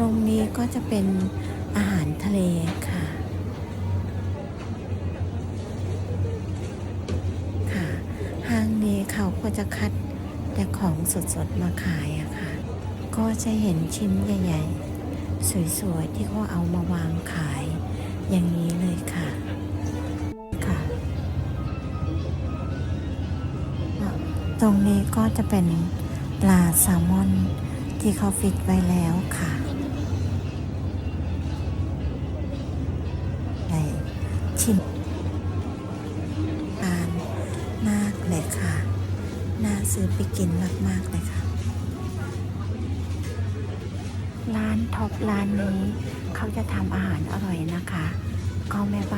ตรงนี้ก็จะเป็นอาหารทะเลค่ะ ค่ะ ห้างนี้เขาก็จะคัดแต่ของสดๆมาขายอะค่ะ ก็จะเห็นชิ้นใหญ่ๆ สวยๆ ที่เขาเอามาวางขายอย่างนี้เลยค่ะค่ะตรงนี้ก็จะเป็นปลาแซลมอนที่เขาฟิตไว้แล้วค่ะ ชินปานมากเลยค่ะ น่าซื้อไปกินมาก ๆ เลยค่ะ ร้านท็อปร้านนี้ เขาจะทำอาหารอร่อยนะคะ ก็แม่บ้าน